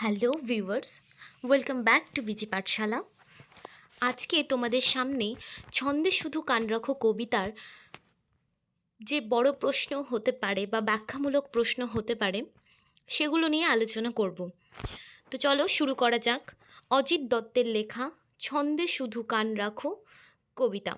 Hello viewers, welcome back to BG Pathshala. আজকে তোমাদের সামনে ছন্দে শুধু কান রাখো কবিতার যে বড় প্রশ্ন হতে পারে বা ব্যাখ্যামূলক প্রশ্ন হতে পারে, সেগুলো নিয়ে আলোচনা করব। তো চলো শুরু করা যাক। অজিত দত্তের লেখা, ছন্দে শুধু কান রাখো কবিতা।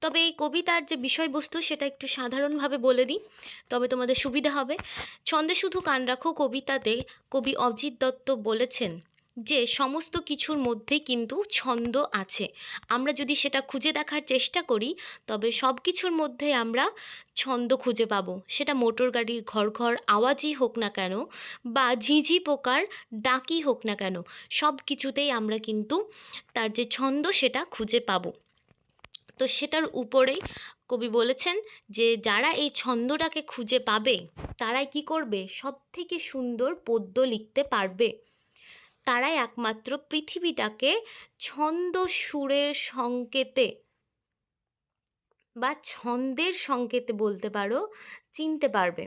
তবে এই কবিতার যে বিষয়বস্তু সেটা একটু সাধারণভাবে বলে দিই, তবে তোমাদের সুবিধা হবে। ছন্দে শুধু কান রাখো কবিতাতে, কবি অজিত দত্ত বলেছেন যে, সমস্ত কিছুর মধ্যেই কিন্তু ছন্দ আছে। আমরা যদি সেটা খুঁজে দেখার চেষ্টা করি, তবে সব কিছুর মধ্যে আমরা ছন্দ খুঁজে পাবো। সেটা মোটর গাড়ির ঘর ঘর আওয়াজই হোক না কেন, বা ঝিঝি পোকার ডাকই হোক না কেন, সব কিছুতেই আমরা কিন্তু তার যে ছন্দ সেটা খুঁজে পাবো। তো সেটার উপরেই কবি বলেছেন যে, যারা এই ছন্দটাকে খুঁজে পাবে, তারাই কি করবে? সব থেকে সুন্দর পদ্য লিখতে পারবে। তারাই একমাত্র পৃথিবীটাকে ছন্দ সুরের সংকেতে বা ছন্দের সংকেতে বলতে পারো, চিনতে পারবে।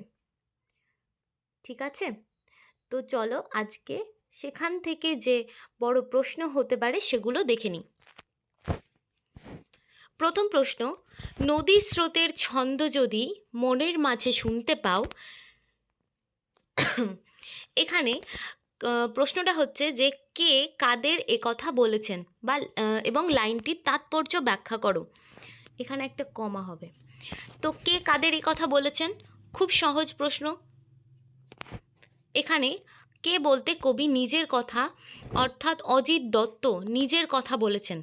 ঠিক আছে? তো চলো আজকে সেখান থেকে যে বড় প্রশ্ন হতে পারে সেগুলো দেখে নিই। প্রথম প্রশ্ন, নদী স্রোতের ছন্দ যদি মনের মাঝে শুনতে পাও, এখানে প্রশ্নটা হচ্ছে যে কে কাদের এ কথা বলেছেন বা এবং লাইনটির তাৎপর্য ব্যাখ্যা করো। এখানে একটা কমা হবে। তো কে কাদের এ কথা বলেছেন? খুব সহজ প্রশ্ন। এখানে, কে বলতে কবি নিজের কথা, অর্থাৎ অজিত দত্ত নিজের কথা বলেছেন।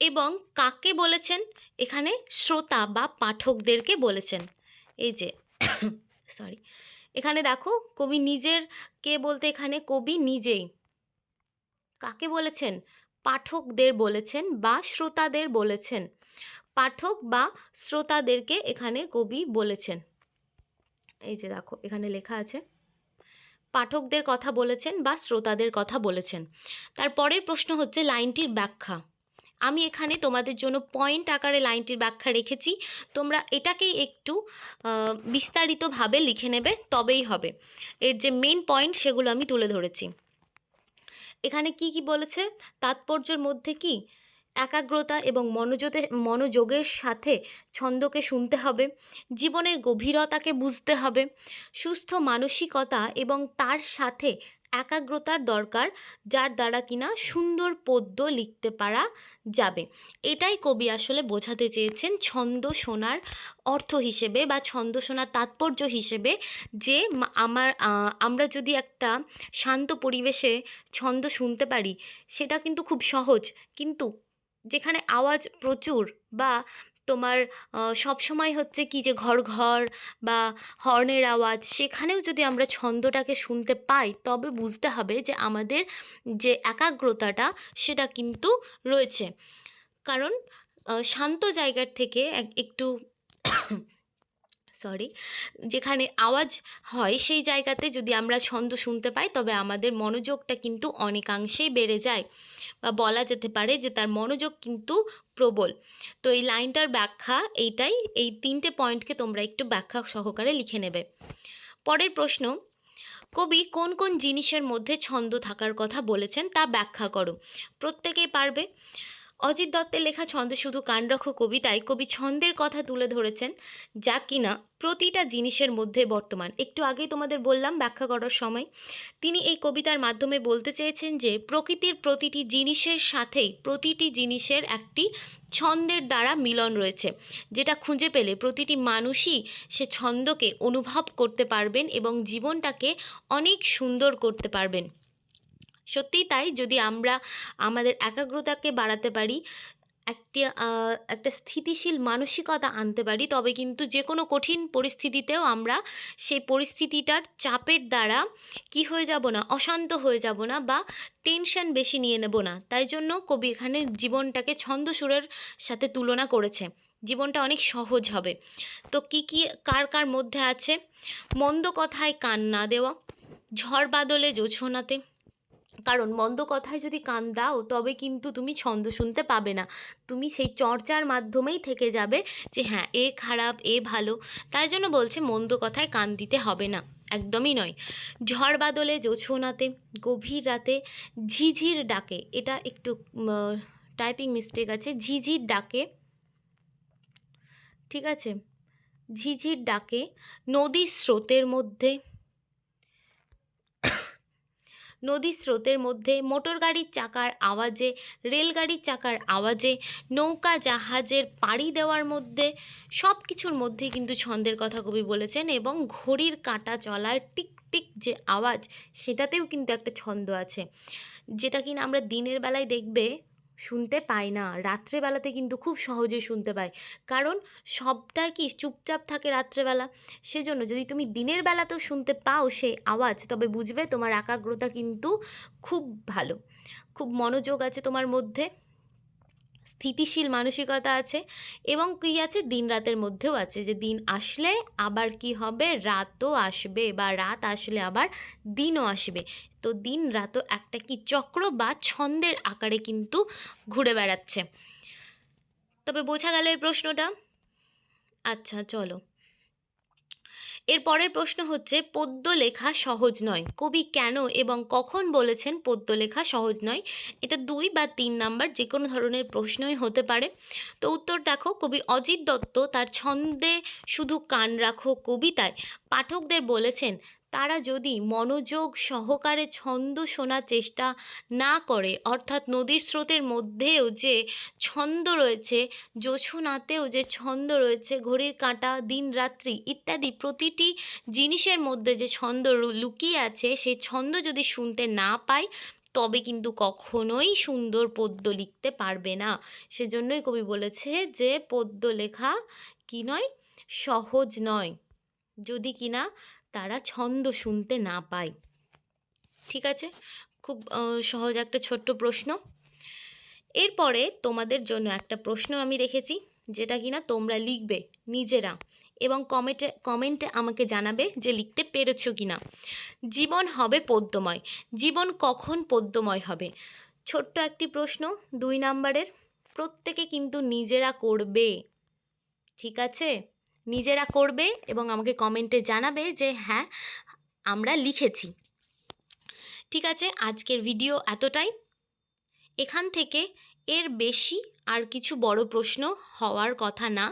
এবং কাকে বলেছেন? এখানে শ্রোতা বা পাঠকদেরকে বলেছেন। এই যে সরি এখানে দেখো, কবি নিজের, কে বলতে এখানে? কবি নিজেই। কাকে বলেছেন? পাঠকদের বলেছেন বা শ্রোতাদের বলেছেন। পাঠক বা শ্রোতাদেরকে এখানে কবি বলেছেন। এই যে দেখো, এখানে লেখা আছে, পাঠকদের কথা বলেছেন বা শ্রোতাদের কথা বলেছেন। তারপরের প্রশ্ন হচ্ছে লাইনটির ব্যাখ্যা। আমি এখানে তোমাদের জন্য পয়েন্ট আকারে লাইনটির ব্যাখ্যা রেখেছি। তোমরা এটাকেই একটু বিস্তারিতভাবে লিখে নেবে, তবেই হবে। এর যে মেন পয়েন্ট সেগুলো আমি তুলে ধরেছি। এখানে কি কি বলেছে? তাৎপর্যের মধ্যে কি? একাগ্রতা এবং মনোযোগে মনোযোগের সাথে ছন্দকে শুনতে হবে। জীবনের গভীরতাকে বুঝতে হবে। সুস্থ মানসিকতা এবং তার সাথে একাগ্রতার দরকার, যার দ্বারা কিনা সুন্দর পদ্য লিখতে পারা যাবে। এটাই কবি আসলে বোঝাতে চেয়েছেন ছন্দ শোনার অর্থ হিসেবে বা ছন্দ শোনার তাৎপর্য হিসেবে যে আমার আমরা যদি একটা শান্ত পরিবেশে ছন্দ শুনতে পারি, সেটা কিন্তু খুব সহজ। কিন্তু যেখানে আওয়াজ প্রচুর বা তোমার সব সময় হচ্ছে কি যে ঘর ঘর বা হর্নের আওয়াজ, সেখানেও যদি আমরা ছন্দটাকে শুনতে পাই, তবে বুঝতে হবে যে আমাদের যে একাগ্রতাটা সেটা কিন্তু রয়েছে। কারণ শান্ত জায়গার থেকে এক- একটু সরি যেখানে আওয়াজ হয় সেই জায়গাতে যদি আমরা ছন্দ শুনতে পাই, তবে আমাদের মনোযোগটা কিন্তু অনেকাংশেই বেড়ে যায়। বা বলা যেতে পারে যে তার মনোযোগ কিন্তু প্রবল। তো এই লাইনটার ব্যাখ্যা এইটাই। এই তিনটে পয়েন্টকে তোমরা একটু ব্যাখ্যা সহকারে লিখে নেবে। পরের প্রশ্ন, কবি কোন কোন জিনিসের মধ্যে ছন্দ থাকার কথা বলেছেন তা ব্যাখ্যা করো। প্রত্যেকেই পারবে। অজিত দত্তের লেখা ছন্দে শুধু রাখো কবিতায় কবি ছন্দের কথা তুলে ধরেছেন যা কিনা প্রতিটা জিনিসের মধ্যে বর্তমান। একটু আগেই তোমাদের বললাম, ব্যাখ্যা করার সময়, তিনি এই কবিতার মাধ্যমে বলতে চেয়েছেন যে, প্রকৃতির প্রতিটি জিনিসের সাথেই প্রতিটি জিনিসের একটি ছন্দের দ্বারা মিলন রয়েছে, যেটা খুঁজে পেলে প্রতিটি মানুষই সে ছন্দকে অনুভব করতে পারবেন এবং জীবনটাকে অনেক সুন্দর করতে পারবেন। সত্যিই তাই যদি আমরা আমাদের একাগ্রতাকে বাড়াতে পারি, একটি একটা স্থিতিশীল মানসিকতা আনতে পারি, তবে কিন্তু যে কোনো কঠিন পরিস্থিতিতেও আমরা সেই পরিস্থিতিটার চাপের দ্বারা কি হয়ে যাব না, অশান্ত হয়ে যাব না বা টেনশন বেশি নিয়ে নেব না। তাই জন্য কবি এখানে জীবনটাকে ছন্দ সুরের সাথে তুলনা করেছে। জীবনটা অনেক সহজ হবে। তো কি কি, কার কার মধ্যে আছে? মন্দ কথায় কান না দেওয়া, ঝড় বাদলে জোছনাতে কারণ মন্দ কথায় যদি কান দাও, তবে কিন্তু তুমি ছন্দ শুনতে পাবে না। তুমি সেই চর্চার মাধ্যমেই থেকে যাবে যে হ্যাঁ এ খারাপ, এ ভালো। তাই জন্য বলছে মন্দ কথায় কান দিতে হবে না। একদমই নয়। ঝড় বাদলে জোছনাতে, গভীর রাতে ঝিঝির ডাকে। এটা একটু টাইপিং মিস্টেক আছে। ঝিঝির ডাকে, ঠিক আছে? ঝিঝির ডাকে নদীর স্রোতের মধ্যে নদীর স্রোতের মধ্যে মোটরগাড়ির চাকার আওয়াজে, রেলগাড়ির চাকার আওয়াজে, নৌকা, জাহাজের পাড়ি দেওয়ার মধ্যে সব কিছুর মধ্যে কিন্তু ছন্দের কথা কবি বলেছেন এবং ঘড়ির কাঁটা চলার টিক টিক যে আওয়াজ, সেটাতেও কিন্তু একটা ছন্দ আছে। যেটা কিনা আমরা দিনের বেলায় দেখবে শুনতে পাই না। রাত্রেবেলাতে কিন্তু খুব সহজে শুনতে পাই কারণ সবটাই কি চুপচাপ থাকে রাত্রেবেলা? সেজন্য যদি তুমি দিনের বেলাতেও শুনতে পাও সেই আওয়াজ, তবে বুঝবে তোমার একাগ্রতা কিন্তু খুব ভালো। খুব মনোযোগ আছে তোমার মধ্যে। স্থিতিশীল মানসিকতা আছে এবং কী আছে? দিন রাতের মধ্যেও আছে যে দিন আসলে আবার কি হবে? রাতও আসবে বা রাত আসলে আবার দিনও আসবে। তো দিন রাতও একটা কি চক্র বা ছন্দের আকারে কিন্তু ঘুরে বেড়াচ্ছে। তবে বোঝা গেল এই প্রশ্নটা। আচ্ছা চলো। এর পরের প্রশ্ন হচ্ছে পদ্য লেখা সহজ নয়। কবি কেন এবং কখন বলেছেন পদ্য লেখা সহজ নয়? এটা দুই বা তিন নাম্বার যে কোনো ধরনের প্রশ্নই হতে পারে। তো উত্তর দেখো, কবি অজিত দত্ত তার ছন্দে শুধু কান রাখো কবিতায়। পাঠকদের বলেছেন তারা যদি মনোযোগ সহকারে ছন্দ শোনার চেষ্টা না করে, অর্থাৎ নদীর স্রোতের মধ্যেও যে ছন্দ রয়েছে, জোছনাতেও যে ছন্দ রয়েছে, ঘড়ির কাঁটা, দিন রাত্রি ইত্যাদি প্রতিটি জিনিসের মধ্যে যে ছন্দ লুকিয়ে আছে, সেই ছন্দ যদি শুনতে না পায়, তবে কিন্তু কখনোই সুন্দর পদ্য লিখতে পারবে না। সেজন্যই কবি বলেছে যে, পদ্য লেখা কি নয়, সহজ নয়। যদি কিনা তারা ছন্দ শুনতে না পায়। ঠিক আছে? খুব সহজ একটা ছোট্ট প্রশ্ন। এরপরে তোমাদের জন্য একটা প্রশ্ন আমি রেখেছি, যেটা কিনা তোমরা লিখবে নিজেরা এবং কমেন্টে কমেন্টে আমাকে জানাবে যে লিখতে পেরেছ কি না জীবন হবে পদ্যময় জীবন কখন পদ্যময় হবে? ছোট্ট একটি প্রশ্ন, দুই নাম্বারের। প্রত্যেকে কিন্তু নিজেরা করবে। ঠিক আছে? নিজেরা করবে এবং আমাকে কমেন্টে জানাবে যে হ্যাঁ আমরা লিখেছি। ঠিক আছে, আজকের ভিডিও এতটাই। এখান থেকে এর বেশি আর কিছু বড় প্রশ্ন হওয়ার কথা না।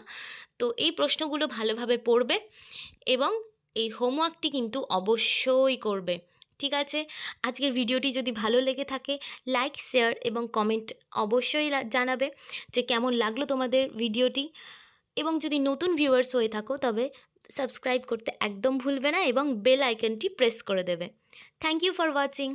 তো এই প্রশ্নগুলো ভালোভাবে পড়বে এবং এই হোমওয়ার্কটি কিন্তু অবশ্যই করবে। ঠিক আছে, আজকের ভিডিওটি যদি ভালো লেগে থাকে লাইক শেয়ার এবং কমেন্ট অবশ্যই জানাবে যে, কেমন লাগল তোমাদের ভিডিওটি এবং যদি নতুন ভিউয়ার্স হয়ে থাকো, তবে সাবস্ক্রাইব করতে একদম ভুলবে না এবং বেল আইকনটি প্রেস করে দেবে। Thank you for watching